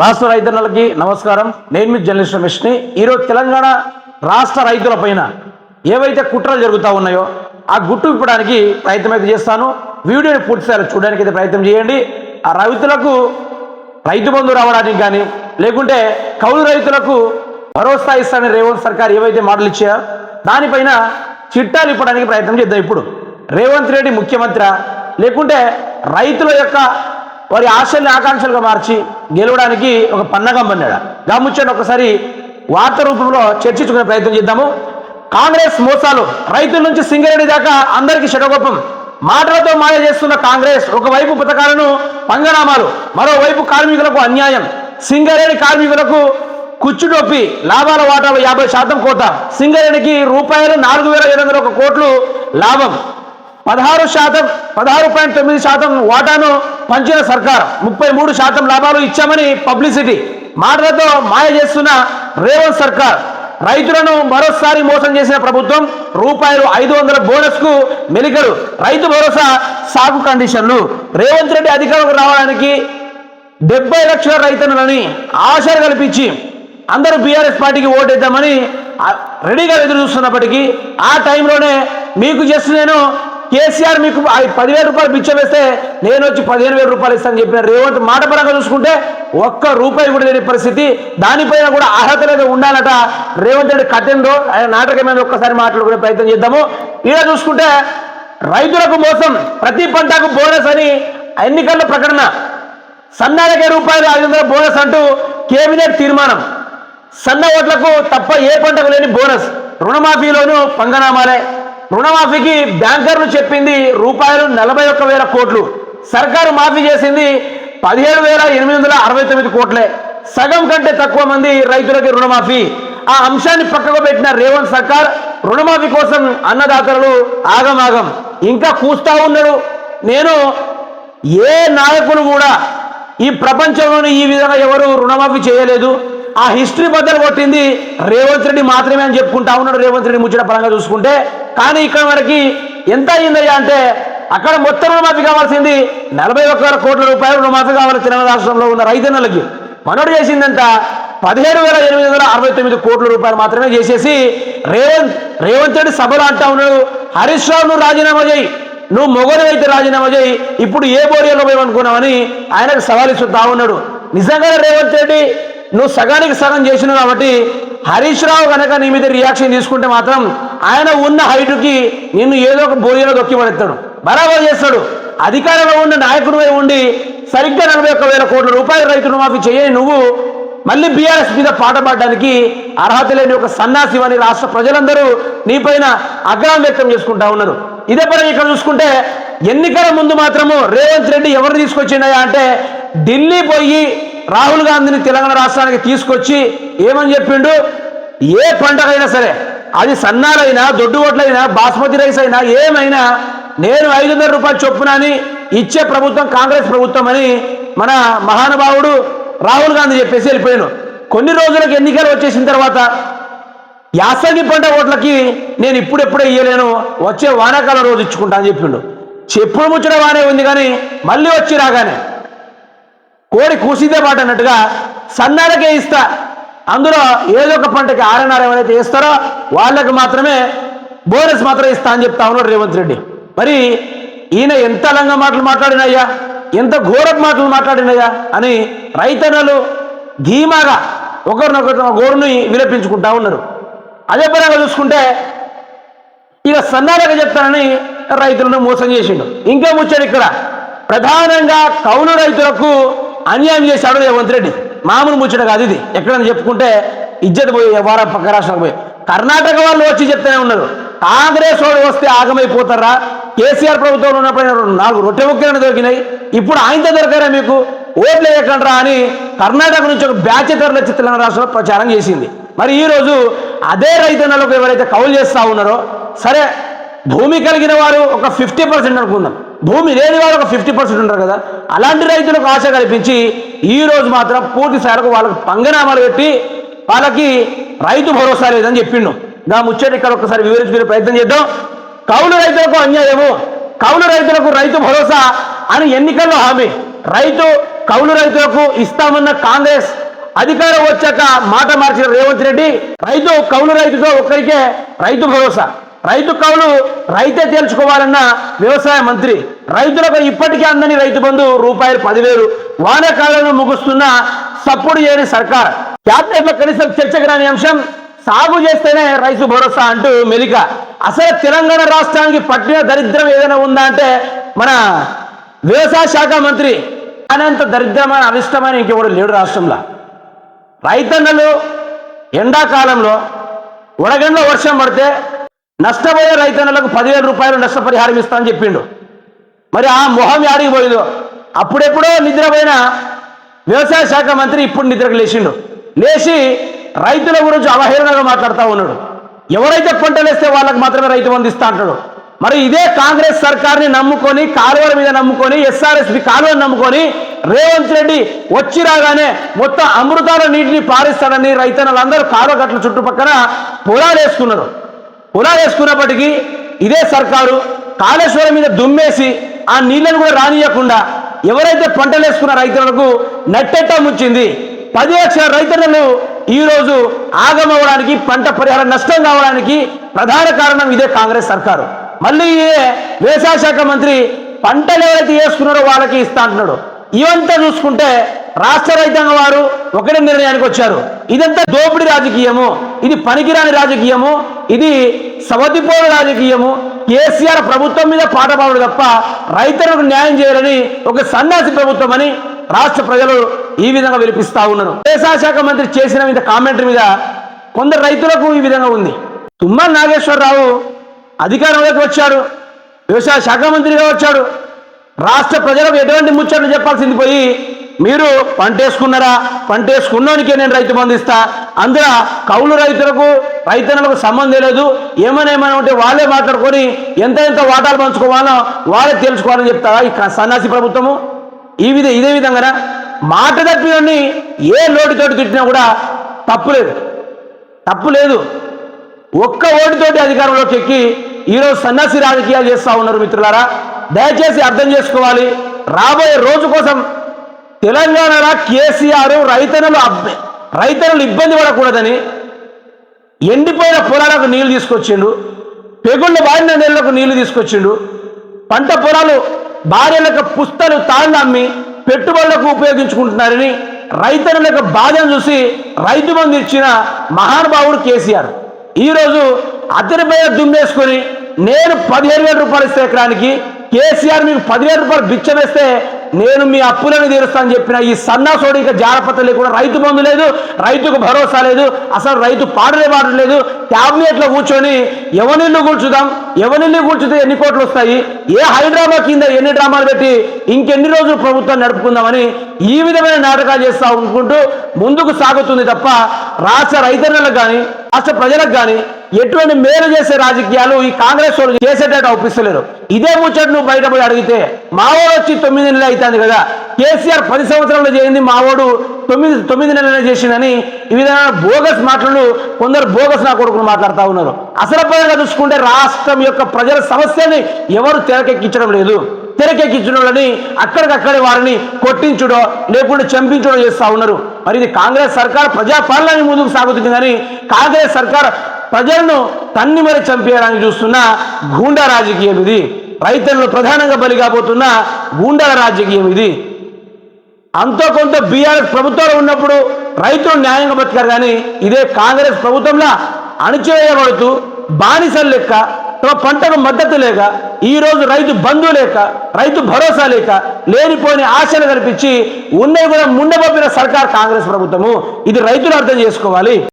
రాష్ట్ర రైతన్నలకి నమస్కారం. నేను మీ జర్నలిస్ట్ రమేష్ని. ఈరోజు తెలంగాణ రాష్ట్ర రైతుల పైన ఏవైతే కుట్రలు జరుగుతూ ఉన్నాయో ఆ గుట్టు ఇప్పడానికి ప్రయత్నం అయితే చేస్తాను. వీడియోని పూర్తి స్థాయిలో చూడడానికి అయితే ప్రయత్నం చేయండి. ఆ రైతులకు రైతు బంధు రావడానికి కానీ లేకుంటే కౌలు రైతులకు భరోసా ఇస్తానని రేవంత్ సర్కార్ ఏవైతే మాటలు ఇచ్చాయో దానిపైన చిట్టాలు ఇప్పడానికి ప్రయత్నం చేద్దాం ఇప్పుడు. రేవంత్ రెడ్డి ముఖ్యమంత్రి లేకుంటే రైతుల యొక్క వారి ఆశల్ని ఆకాంక్షలుగా మార్చి గెలవడానికి ఒక పన్నగం పన్నాడు? గమ్ముచ్చని ఒకసారి వార్త రూపంలో చర్చించుకునే ప్రయత్నం చేద్దాము. కాంగ్రెస్ మోసాలు రైతుల నుంచి సింగరేణి దాకా అందరికీ శటగొప్పం మాటలతో మాయ చేస్తున్న కాంగ్రెస్ ఒకవైపు పథకాలను పంగనామాలు మరోవైపు కార్మికులకు అన్యాయం. సింగరేణి కార్మికులకు కుచ్చుటొప్పి లాభాల వాటాలు యాభై శాతం కోట సింగరేణికి రూపాయలు నాలుగు వేల ఏడు వందల ఒక కోట్లు లాభం. పదహారు శాతం పదహారు పాయింట్ తొమ్మిది శాతం వాటాను పంచిన సర్కార్. ముప్పై మూడు శాతం లాభాలు ఇచ్చామని పబ్లిసిటీ. మాటలతో మాయ చేస్తున్న రేవంత్ సర్కార్. రైతులను మరోసారి మోసం చేసిన ప్రభుత్వం రూపాయలు ఐదు వందల బోనస్కు మెలికలు. రైతు భరోసా సాగు కండిషన్లు. రేవంత్ రెడ్డి అధికారంలోకి రావడానికి డెబ్బై లక్షల రైతులని ఆశ కల్పించి అందరూ బీఆర్ఎస్ పార్టీకి ఓటేద్దామని రెడీగా ఎదురు చూస్తున్నప్పటికీ ఆ టైంలోనే మీకు జస్ట్ నేను కేసీఆర్ మీకు పదివేల రూపాయలు బిచ్చ వేస్తే నేను వచ్చి పదిహేను వేల రూపాయలు ఇస్తాను చెప్పిన రేవంత్ మాట పరంగా చూసుకుంటే ఒక్క రూపాయి కూడా లేని పరిస్థితి. దానిపైన కూడా అర్హత లేదా ఉండాలట. రేవంత్ రెడ్డి కట్టిందో ఆయన నాటకమైన ఒక్కసారి మాట్లాడుకునే ప్రయత్నం చేద్దాము. ఇలా చూసుకుంటే రైతులకు మోసం. ప్రతి పంటకు బోనస్ అని ఎన్నికల ప్రకటన. సన్నాలకే రూపాయలు ఐదు వందల బోనస్ అంటూ కేబినెట్ తీర్మానం. సన్న ఓట్లకు తప్ప ఏ పంటకు లేని బోనస్. రుణమాఫీలోను పంగనామాలే. రుణమాఫీకి బ్యాంకర్లు చెప్పింది రూపాయలు నలభై ఒక్క వేల కోట్లు. సర్కారు మాఫీ చేసింది పదిహేడు వేల ఎనిమిది వందల అరవై తొమ్మిది కోట్లే. సగం కంటే తక్కువ మంది రైతులకి రుణమాఫీ. ఆ అంశాన్ని పక్కకు పెట్టిన రేవంత్ సర్కార్ రుణమాఫీ కోసం అన్నదాతలు ఆగమాగం. ఇంకా కూస్తా ఉన్నాడు. నేను ఏ నాయకులు కూడా ఈ ప్రపంచంలోని ఈ విధంగా ఎవరు రుణమాఫీ చేయలేదు. ఆ హిస్టరీ బద్దలు కొట్టింది రేవంత్ రెడ్డి మాత్రమే అని చెప్పుకుంటా ఉన్నాడు రేవంత్ రెడ్డి ముచ్చట పరంగా చూసుకుంటే. కానీ ఇక్కడ మనకి ఎంత అయిందయ్యా అంటే అక్కడ మొత్తం రుణమాఫీ కావాల్సింది నలభై ఒక్క కోట్ల రూపాయలు రుణమాఫీ కావాలి తెలంగాణ రాష్ట్రంలో ఉన్న రైతన్నలకి. మనోడు చేసిందంత పదిహేడు వేల ఎనిమిది వందల అరవై తొమ్మిది కోట్ల రూపాయలు మాత్రమే చేసేసి రేవంత్ రేవంత్ రెడ్డి సభలో అంటా ఉన్నాడు హరీష్ రావు నువ్వు రాజీనామా చేయి. నువ్వు మొగలు అయితే రాజీనామా చేయి. ఇప్పుడు ఏ బోరియాలో పోయమనుకున్నావని ఆయనకు సవాల్ ఇస్తుంటా ఉన్నాడు. నిజంగానే రేవంత్ రెడ్డి నువ్వు సగానికి సగం చేసినావు కాబట్టి హరీష్ రావు కనుక నీ మీద రియాక్షన్ తీసుకుంటే మాత్రం ఆయన ఉన్న హైటుకి నిన్ను ఏదో ఒక బోరియాలో దొక్కి పడేస్తాడు. బరాబర్ చేస్తాడు. అధికారంలో ఉన్న నాయకుడివై ఉండి సరిగ్గా నలభై ఒక్క వేల కోట్ల రూపాయల రైతు రుణమాఫీ చేయని నువ్వు మళ్ళీ బీఆర్ఎస్ మీద పాట పాడడానికి అర్హత లేని ఒక సన్నాసి అని రాష్ట్ర ప్రజలందరూ నీపైన అగ్రహం వ్యక్తం చేసుకుంటా ఉన్నారు. ఇదే పరంగా ఇక్కడ చూసుకుంటే ఎన్నికల ముందు మాత్రము రేవంత్ రెడ్డి ఎవరు తీసుకొచ్చిండయా అంటే ఢిల్లీ పోయి రాహుల్ గాంధీని తెలంగాణ రాష్ట్రానికి తీసుకొచ్చి ఏమని చెప్పిండు? ఏ పంటకైనా సరే అది సన్నాలైనా దొడ్డు ఓట్లైనా బాస్మతి రైస్ అయినా ఏమైనా నేను ఐదు వందల రూపాయలు చొప్పున అని ఇచ్చే ప్రభుత్వం కాంగ్రెస్ ప్రభుత్వం అని మన మహానుభావుడు రాహుల్ గాంధీ చెప్పేసి వెళ్ళిపోయాను కొన్ని రోజులకు ఎన్నికలు వచ్చేసిన తర్వాత యాసంగి పంట ఓట్లకి నేను ఇప్పుడెప్పుడే ఇయ్యలేను వచ్చే వానాకాలం రోజు ఇచ్చుకుంటా అని చెప్పిండు. చెప్పుడు ముచ్చడం బాగానే ఉంది కానీ మళ్ళీ వచ్చి రాగానే కోడి కూసిందే మాట అన్నట్టుగా సన్నాలకే ఇస్తా. అందులో ఏదో ఒక పంటకి ఆర్ఎన్ఆర్ ఏమైతే ఇస్తారో వాళ్ళకి మాత్రమే బోనస్ మాత్రం ఇస్తా అని చెప్తా ఉన్నాడు రేవంత్ రెడ్డి. మరి ఈయన ఎంత లంగా మాటలు మాట్లాడినయ్యా? ఎంత ఘోరపు మాటలు మాట్లాడినయ్యా? అని రైతన్నలు ధీమాగా ఒకరినొకరు తమ గోరుని విలపించుకుంటా ఉన్నారు. అదే పరంగా చూసుకుంటే ఇక సన్నాలుగా చెప్తానని రైతులను మోసం చేసిండు. ఇంకా ముచ్చాడు ఇక్కడ. ప్రధానంగా కౌలు రైతులకు అన్యాయం చేశాడు రేవంత్ రెడ్డి. మామూలు ముచ్చట కాదు ఇది. ఎక్కడైనా చెప్పుకుంటే ఇజ్జత్ పోయి వారం పక్క రాష్ట్రాలకు పోయి. కర్ణాటక వాళ్ళు వచ్చి చెప్తూనే ఉన్నారు. కాంగ్రెస్ వాళ్ళు వస్తే ఆగమైపోతారా? కేసీఆర్ ప్రభుత్వంలో ఉన్నప్పుడు నాలుగు రొట్టె ముక్కలను దొరికినాయి. ఇప్పుడు ఆయనతో దొరికారా మీకు? ఓట్లు వేయకండ్రా అని కర్ణాటక నుంచి ఒక బ్యాచ్ తరలి వచ్చి తెలంగాణ రాష్ట్రంలో ప్రచారం చేసింది. మరి ఈరోజు అదే రైతన్నలకు ఎవరైతే కౌలు చేస్తూ ఉన్నారో సరే భూమి కలిగిన వారు ఒక ఫిఫ్టీ పర్సెంట్ అనుకుందాం. భూమి లేని వారు ఒక ఫిఫ్టీ పర్సెంట్ ఉంటారు కదా. అలాంటి రైతులకు ఆశ కల్పించి ఈ రోజు మాత్రం పూర్తి స్థాయిలకు వాళ్ళకి పంగనామాలు పెట్టి వాళ్ళకి రైతు భరోసా లేదని చెప్పిండు. నా ముచ్చట ఇక్కడ ఒకసారి వివరించుకునే ప్రయత్నం చేద్దాం. కౌలు రైతులకు అన్యాయము. కౌలు రైతులకు రైతు భరోసా అని ఎన్నికల్లో హామీ. రైతు కౌలు రైతులకు ఇస్తామన్న కాంగ్రెస్ అధికారం వచ్చాక మాట మార్చిన రేవంత్ రెడ్డి రైతు కౌలు రైతుతో ఒక్కరికే రైతు భరోసా. రైతు కవులు రైతే తేల్చుకోవాలన్న వ్యవసాయ మంత్రి. రైతులకు ఇప్పటికే అందని రైతు బంధు రూపాయలు పదివేలు. వానాకాలంలో ముగుస్తున్న సప్పుడు చేయని సర్కార్. క్యాబినెట్లో కనీసం చర్చకు రాని అంశం సాగు చేస్తేనే రైతు భరోసా అంటూ మెలిక. అసలు తెలంగాణ రాష్ట్రానికి పట్టిన దరిద్రం ఏదైనా ఉందా అంటే మన వ్యవసాయ శాఖ మంత్రి. అనంత దరిద్రమైన అరిష్టమైన ఇంకెవడు లేడు రాష్ట్రంలో. రైతన్నలు ఎండాకాలంలో వడగండ్ల వర్షం పడితే నష్టపోయే రైతన్నలకు పదివేల రూపాయలు నష్టపరిహారం ఇస్తామని చెప్పిండు. మరి ఆ మొహం యాడికి పోయిందో? అప్పుడెప్పుడో నిద్రపోయిన వ్యవసాయ శాఖ మంత్రి ఇప్పుడు నిద్రకు లేచిండు. లేచి రైతుల గురించి అవహేళనగా మాట్లాడుతూ ఉన్నాడు. ఎవరైతే పంటలు వేస్తే వాళ్ళకి మాత్రమే రైతు అందిస్తా అంటాడు. మరి ఇదే కాంగ్రెస్ సర్కార్ని నమ్ముకొని కాలువల మీద నమ్ముకొని ఎస్ఆర్ఎస్పి కాలువని నమ్ముకొని రేవంత్ రెడ్డి వచ్చి రాగానే మొత్తం అమృతాల నీటిని పారిస్తాడని రైతన్నలందరూ కాలువ గట్ల చుట్టుపక్కల పొలాలు వేసుకున్నారు పొలాలు వేసుకున్నప్పటికీ ఇదే సర్కారు కాళేశ్వరం మీద దుమ్మేసి ఆ నీళ్ళను కూడా రానియకుండా ఎవరైతే పంటలు వేసుకున్న రైతులకు నట్టెట్ట ముంచింది పది లక్షల రైతులను ఈ రోజు ఆగమవడానికి పంట పరిహారం నష్టం కావడానికి ప్రధాన కారణం ఇదే కాంగ్రెస్ సర్కారు. మళ్ళీ వ్యవసాయ శాఖ మంత్రి పంటలు ఏవైతే వేసుకున్నారో వాళ్ళకి ఇస్తా అంటున్నాడు. ఇవంతా చూసుకుంటే రాష్ట్ర రైతాంగం వారు ఒకటే నిర్ణయానికి వచ్చారు. ఇదంతా దోపిడీ రాజకీయము. ఇది పనికిరాని రాజకీయము ఇది సవతిపోడు రాజకీయము. కేసీఆర్ ప్రభుత్వం మీద పాట పాడు తప్ప రైతులకు న్యాయం చేయాలని ఒక సన్యాసి ప్రభుత్వం అని రాష్ట్ర ప్రజలు ఈ విధంగా విలిపిస్తా ఉన్నారు. వ్యవసాయ శాఖ మంత్రి చేసిన ఇంత కామెంటరీ మీద కొందరు రైతులకు ఈ విధంగా ఉంది. తుమ్మల నాగేశ్వరరావు అధికారంలోకి వచ్చాడు. వ్యవసాయ శాఖ మంత్రిగా వచ్చాడు. రాష్ట్ర ప్రజలకు ఎటువంటి ముచ్చట్లు చెప్పాల్సింది పోయి మీరు పంటేసుకున్నారా? పంటేసుకున్నోనికే పంట వేసుకున్నోనికే నేను రైతు బంధు ఇస్తా. అందులో కౌలు రైతులకు రైతన్నలకు సంబంధం లేదు. ఏమైనా ఏమైనా ఉంటే వాళ్ళే మాట్లాడుకొని ఎంత ఎంత వాటాలు పంచుకోవాలో వాళ్ళే తెలుసుకోవాలని చెప్తారా ఈ సన్నాసి ప్రభుత్వము? ఈ విధ ఇదే విధంగా మాట తప్పినోడిని ఏ లోటుతోటి తిట్టినా కూడా తప్పు లేదు. తప్పు లేదు. ఒక్క ఓటుతోటి అధికారంలోకి ఎక్కి ఈరోజు సన్నాసి రాజకీయాలు చేస్తూ ఉన్నారు మిత్రులారా. దయచేసి అర్థం చేసుకోవాలి. రాబోయే రోజు కోసం తెలంగాణలో కేసీఆర్ రైతన్నలు అబ్బ- రైతన్నలు ఇబ్బంది పడకూడదని ఎండిపోయిన పొలాలకు నీళ్ళు తీసుకొచ్చిండు పెగుళ్ళు బాడిన నీళ్ళకు నీళ్ళు తీసుకొచ్చిండు పంట పొలాలు భార్యలకు పుస్తలు తాళ్ళు అమ్మి పెట్టుబడులకు ఉపయోగించుకుంటున్నారని రైతన్నులకు బాధను చూసి రైతు మంది ఇచ్చిన మహానుభావుడు కేసీఆర్. ఈరోజు అతనిపై దుమ్మేసుకొని నేను పదిహేను వేల రూపాయలు ఇస్తే ఎకరానికి కేసీఆర్ మీకు పదివేల రూపాయలు బిచ్చమేస్తే నేను మీ అప్పులను తీరుస్తానని చెప్పిన ఈ సన్నాసోడి ఇక జాగ్రత్త లేకుండా రైతు బంధు లేదు రైతుకు భరోసా లేదు అసలు రైతు పాడలే పాడలేదు లేదు. కూర్చొని ఎవరిల్లు కూర్చుదాం ఎవరిల్లు కూర్చుతే ఎన్ని కోట్లు వస్తాయి ఏ హైడ్రామా కింద ఎన్ని డ్రామాలు పెట్టి ఇంకెన్ని రోజులు ప్రభుత్వం నడుపుకుందామని ఈ విధమైన నాటకాలు చేస్తా అనుకుంటూ ముందుకు సాగుతుంది తప్ప రాష్ట్ర రైతన్నలకు కానీ రాష్ట్ర ప్రజలకు కానీ ఎటువంటి మేలు చేసే రాజకీయాలు ఈ కాంగ్రెస్ వాళ్ళు చేసేటట్టు అవుపిస్తలేరు ఇదే ముచ్చట నువ్వు బయటపడి అడిగితే మావోడు వచ్చి తొమ్మిది నెలలు అవుతుంది కదా. కేసీఆర్ పది సంవత్సరాలు చేయింది మావోడు తొమ్మిది తొమ్మిది నెలలు చేసిందని ఈ విధంగా బోగస్ మాటలు కొందరు బోగస్ నా కొడుకులు మాట్లాడుతూ ఉన్నారు. అసలపరంగా చూసుకుంటే రాష్ట్రం యొక్క ప్రజల సమస్యని ఎవరు తెరకెక్కించడం లేదు. తెరకెక్కించడం వాళ్ళని అక్కడికక్కడే వారిని కొట్టించుడో లేకుంటే చంపించడో చేస్తూ ఉన్నారు. మరి ఇది కాంగ్రెస్ సర్కార్ ప్రజాపాలన ముందుకు సాగుతుంది కానీ కాంగ్రెస్ సర్కార్ ప్రజలను తన్ని మరి చంపేయడానికి చూస్తున్న గూండా రాజకీయం ఇది. రైతులను ప్రధానంగా బలి కాబోతున్న గూండాల రాజకీయం ఇది. అంతో కొంత బీఆర్ఎస్ ప్రభుత్వంలో ఉన్నప్పుడు రైతులు న్యాయంగా బతికారు కానీ ఇదే కాంగ్రెస్ ప్రభుత్వంలో అణిచివేయబడుతూ బానిసలు లెక్క తమ పంటకు మద్దతు లేక ఈ రోజు రైతు బంధు లేక రైతు భరోసా లేక లేనిపోని ఆశలు కల్పించి ఉన్నవి కూడా ముండబొప్పిన సర్కార్ కాంగ్రెస్ ప్రభుత్వము. ఇది రైతులు అర్థం చేసుకోవాలి.